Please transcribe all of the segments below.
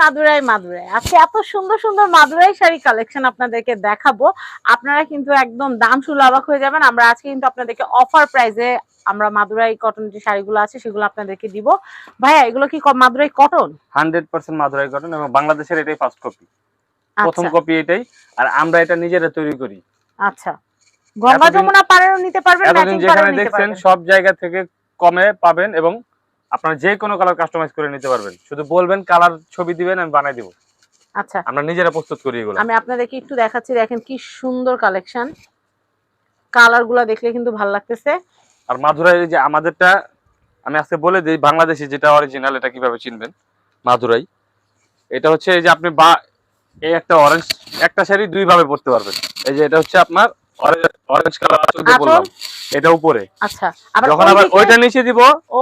মাদুরাই মাদুরাই। আজকে এত সুন্দর সুন্দর মাদুরাই শাড়ি কালেকশন আপনাদেরকে দেখাবো। আপনারা কিন্তু একদম দাম শুনে অবাক হয়ে যাবেন। আমরা আজকে কিন্তু আপনাদেরকে অফার প্রাইসে আমরা মাদুরাই কটন যে শাড়িগুলো আছে সেগুলো আপনাদেরকে দিব। ভাইয়া এগুলো কি Madurai cotton hundred percent Madurai cotton এবং বাংলাদেশের এটাই ফার্স্ট কপি প্রথম আচ্ছা কপি এটাই। আর আমরা এটা নিজেরা তৈরি করি। আচ্ছা। গঙ্গা যমুনা পাড়েও নিতে পারবেন যেখানে দেখছেন সব জায়গা থেকে কমে পাবেন এবং আপনারা যে কোনো কালার কাস্টমাইজ করে নিতে পারবেন। শুধু বলবেন কালার ছবি দিবেন আমি বানাই দিব। আচ্ছা। আমরা নিজেরা প্রস্তুত করি এগুলো। আমি আপনাদেরকে একটু দেখাচ্ছি দেখেন কি সুন্দর কালেকশন কালারগুলা দেখলে কিন্তু ভালো লাগতেছে। আর মাদুরাই যে আমাদেরটা আমি আজকে বলে দিই বাংলাদেশি যেটা অরিজিনাল এটা কীভাবে চিনবেন? মাদুরাই। এটা হচ্ছে এই যে আপনি বা এই একটা অরেঞ্জ একটা শাড়ি দুই ভাবে পরতে পারবেন। এই যে এটা হচ্ছে আপনার অরেঞ্জ কালার আঁচল? দিয়ে বললাম। এটা উপরে। আচ্ছা যখন আবার ওইটা নিচে দিব ও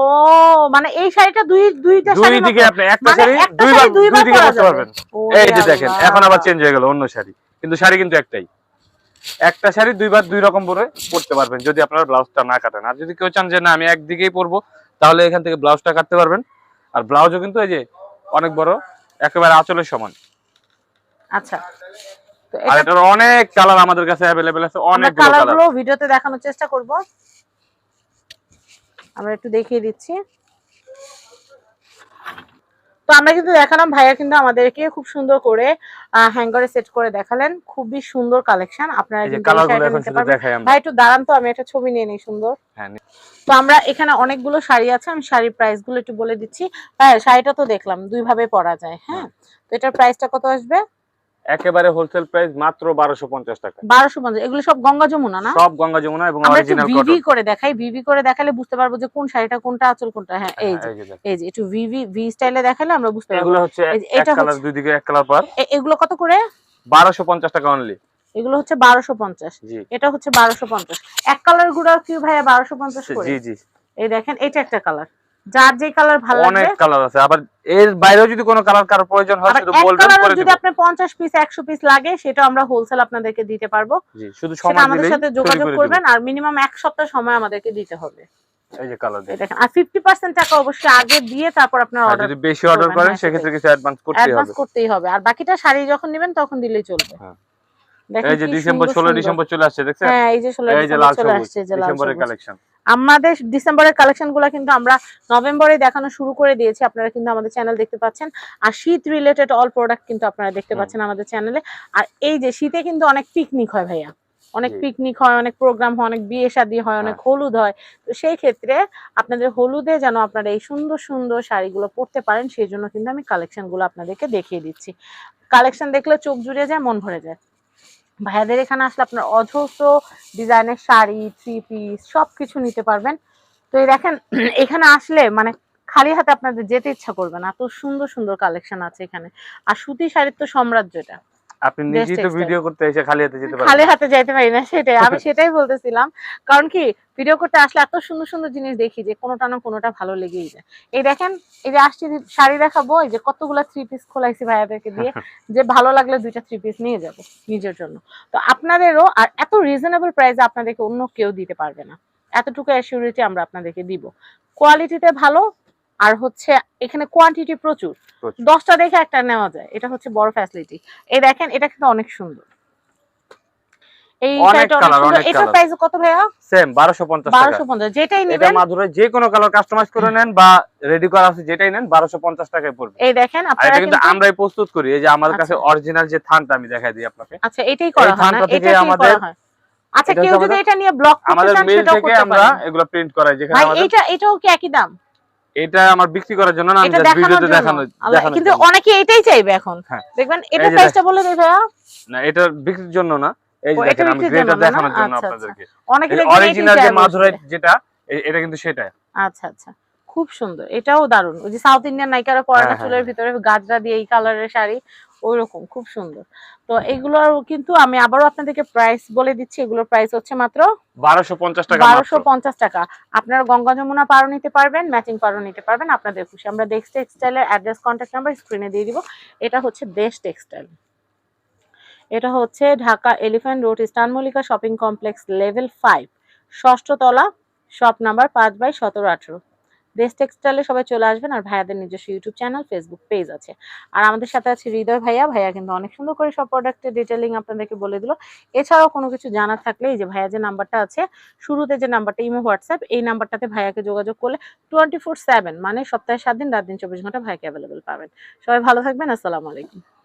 মানে এই শাড়িটা দুই দুইটা দুই দিকে আপনি একটা মানে শাড়ি একটা দুই দিকে পরা পরতে পারবেন। এই যে দেখেন এখন আবার চেঞ্জ হয়ে গেল অন্য শাড়ি। কিন্তু শাড়ি কিন্তু একটাই। একটা শাড়ি দুইবার দুই রকম পরে পরতে পারবেন যদি আপনারা ব্লাউজটা না কাটেন। আর যদি কেউ চান যে না আমি একদিকেই পরবো তাহলে এখান থেকে ব্লাউজটা কাটতে পারবেন। আর ব্লাউজও কিন্তু এই যে অনেক বড় একেবারে আঁচলের সমান। আচ্ছা। আর এটার অনেক কালার আমাদের কাছে অ্যাভেলেবেল আছে অনেক কালার কালার। গুলো ভিডিওতে দেখানোর চেষ্টা করব। আমরা একটু দেখিয়ে দিচ্ছি। তো আমরা কিন্তু দেখালাম ভাইয়া কিন্তু আমাদেরকে খুব সুন্দর করে হ্যাঙ্গারে সেট করে দেখালেন। খুবই সুন্দর কালেকশন আপনারা ভাই একটু দাঁড়ান তো আমি একটা ছবি নিয়ে নিই সুন্দর। হ্যাঁ তো আমরা এখানে অনেকগুলো শাড়ি আছে আমি শাড়ির প্রাইসগুলো একটু বলে দিচ্ছি। হ্যাঁ শাড়িটা তো দেখলাম দুই ভাবে পরা যায় হ্যাঁ? তো এটার প্রাইসটা কত আসবে? একেবারে হোলসেল প্রাইস মাত্র বারোশো পঞ্চাশ টাকা। বারোশো পঞ্চাশ এগুলো সব গঙ্গা যমুনা না? সব গঙ্গা যমুনা এবং অরিজিনাল ভিভি করে দেখাই ভিভি করে দেখালে বুঝতে পারব যে কোন শাড়িটা কোনটা আঁচল কোনটা হ্যাঁ এই যে এই যে একটু ভিভি ভি স্টাইলে দেখালে আমরা বুঝতে পারব। এগুলো হচ্ছে এক কালার দুই দিকে এক কালার পার। এগুলো কত করে? বারোশো পঞ্চাশ টাকা অনলি এগুলো হচ্ছে বারোশো পঞ্চাশ। জি। এটা হচ্ছে বারোশো পঞ্চাশ। এক কালারগুলো কি ভাইয়া বারোশো পঞ্চাশ করে? জি জি। এই দেখেন এটা একটা কালার যার যে কালার ভালো অনেক কালার আছে। আবার এর বাইরেও যদি কোনো কালার কারোর প্রয়োজন হয় শুধু বলবেন করে যদি আপনি পঞ্চাশ পিস একশো পিস লাগে সেটা আমরা হোলসেল আপনাদেরকে দিতে পারব। জি শুধু সময় আমাদের সাথে যোগাযোগ করবেন আর মিনিমাম এক সপ্তাহ সময় আমাদেরকে দিতে হবে। এই যে কালার দেখেন আর ফিফটি পার্সেন্ট টাকা অবশ্যই আগে দিয়ে তারপর আপনার অর্ডার যদি বেশি অর্ডার করেন হ্যাঁ, সেক্ষেত্রে কিছু অ্যাডভান্স করতেই অ্যাডভান্স করতেই হবে। আর বাকিটা শাড়ি যখন নেবেন তখন দিলেই চলবে। হ্যাঁ। দেখেন এই যে ডিসেম্বর সুন্দর ষোলো সুন্দর। ডিসেম্বর চলে আসছে দেখছেন? হ্যাঁ এই যে ষোলো এই যে লাল ডিসেম্বর চলে সবুজ আসছে ডিসেম্বরের কালেকশন আমাদের ডিসেম্বরের কালেকশনগুলো কিন্তু আমরা নভেম্বরে দেখানো শুরু করে দিয়েছি। আপনারা কিন্তু আমাদের চ্যানেল দেখতে পাচ্ছেন। আর শীত রিলেটেড অল প্রোডাক্ট কিন্তু আপনারা দেখতে পাচ্ছেন আমাদের চ্যানেলে আর এই যে শীতে কিন্তু অনেক পিকনিক হয় ভাইয়া। অনেক পিকনিক হয় অনেক প্রোগ্রাম হয় অনেক বিয়ে শাদী হয় অনেক হলুদ হয়। তো সেই ক্ষেত্রে আপনাদের হলুদে যেন আপনারা এই সুন্দর সুন্দর শাড়িগুলো পরতে পারেন সেই জন্য কিন্তু আমি কালেকশনগুলো আপনাদেরকে দেখিয়ে দিচ্ছি। কালেকশন দেখলে চোখ জুড়ে যায় মন ভরে যায়। ভাইয়াদের এখানে আসলে আপনার অজস্র ডিজাইনের শাড়ি থ্রি পিস সব কিছু নিতে পারবেন। তো এই দেখেন, এখানে আসলে মানে খালি হাতে আপনাদের যেতে ইচ্ছা করবে না। এত সুন্দর সুন্দর কালেকশন আছে এখানে। আর সুতি শাড়ির তো সাম্রাজ্য এটা। আপনি নিজেই তো ভিডিও করতে এসে খালি হাতে যেতে খালি হাতে যাইতে পারি না সেটাই। আমি সেটাই বলতেছিলাম। কারণ কি ভিডিও করতে আসলে এত সুন্দর সুন্দর জিনিস দেখি যে কোনোটা না কোনোটা ভালো লেগেই যায়। এই দেখেন এই যে আসছি শাড়ি দেখাবো এই যে কতগুলা থ্রি পিস খোলাইছি ভাইয়াদেরকে দিয়ে যে ভালো লাগলে দুইটা থ্রি পিস নিয়ে যাব নিজের জন্য। তো আপনাদেরও আর এত রিজনেবল প্রাইসে আপনাদেরকে অন্য কেউ দিতে পারবে না। এতটুকু অ্যাসিউরিটি আমরা আপনাদেরকে দিব। কোয়ালিটিতে ভালো আর হচ্ছে এখানে কোয়ান্টিটি প্রচুর। দশটা দেখে একটা নেওয়া যায়। এটা হচ্ছে বড় ফ্যাসিলিটি এই দেখেন এটা কিন্তু অনেক সুন্দর। এই এটার প্রাইস কত ভাইয়া? সেম যেটাই নেবেন। যে কোনো কালার কাস্টমাইজ করে নেন বা রেডি করা আছে যেটাই নেন বারোশো পঞ্চাশ টাকায় পড়বে। এই দেখেন আর আপনারা এটা কিন্তু আমরাই প্রস্তুত করি। এই যে আমাদের কাছে আচ্ছা। অরিজিনাল যে থানটা আমি দেখাই দিই আপনাকে। আচ্ছা এটাই করা হয় না। এটা আমাদের আচ্ছা এটা কেউ যদি এটা নিয়ে ব্লগ করতে আমাদের মিল থেকে আমরা এগুলো প্রিন্ট করাই যেখানে আমাদের এটা এটাও কি একই দাম? এটা আমার বিক্রি করার জন্য না আমি ভিডিওতে দেখানো দেখানো কিন্তু অনেকে এটাই চাইবে এখন। হ্যাঁ। দেখবেন এটা প্রাইসটা বলে দেই ভাইয়া না এটা বিক্রির জন্য না। এই যে দেখেন আমি গ্রেটা দেখানোর জন্য আচ্ছা, আপনাদেরকে। অনেকে অরিজিনাল যে মাধুরাই যেটা এটা কিন্তু সেটাই। আচ্ছা আচ্ছা। খুব সুন্দর। এটাও দারুণ। ওই যে সাউথ ইন্ডিয়ান নায়িকারা পরে না হ্যাঁ, চুলের হ্যাঁ। ভিতরে গাজরা দিয়ে এই কালারের শাড়ি ওইরকম খুব সুন্দর। তো এগুলোর কিন্তু আমি আবারও আপনাদেরকে প্রাইস বলে দিচ্ছি। এগুলোর প্রাইস হচ্ছে মাত্র বারোশো পঞ্চাশ টাকা বারোশো পঞ্চাশ টাকা। আপনারা গঙ্গা যমুনা পারও নিতে পারবেন ম্যাচিং পারও নিতে পারবেন আপনাদের খুশি। আমরা দেশ টেক্সটাইলের অ্যাড্রেস কন্ট্যাক্ট নাম্বার স্ক্রিনে দিয়ে দিব। এটা হচ্ছে দেশ টেক্সটাইল এটা হচ্ছে Dhaka elephant road eastern Mallika shopping complex level five ষষ্ঠ তলা শপ নাম্বার পাঁচ বাই সতেরো আঠেরো। বেস্ট টেক্সটাইলে সবাই চলে আসবেন আর ভাইয়াদের নিজস্ব ইউটিউব চ্যানেল ফেসবুক পেজ আছে। আর আমাদের সাথে আছে হৃদয় ভাইয়া। ভাইয়া কিন্তু অনেক সুন্দর করে সব প্রোডাক্টের ডিটেলিং আপনাদেরকে বলে দিল। এছাড়াও কোনো কিছু জানার থাকলে এই যে ভাইয়া যে নাম্বারটা আছে, শুরুতে যে নাম্বারটা ইমো, হোয়াটসঅ্যাপ, এই নাম্বারটাতে ভাইয়াকে যোগাযোগ করলে টোয়েন্টি ফোর সেভেন মানে সপ্তাহে সাত দিন, রাত দিন, চব্বিশ ঘণ্টা ভাইকে অ্যাভেলেবেল পাবেন। সবাই ভালো থাকবেন। আসসালামু আলাইকুম।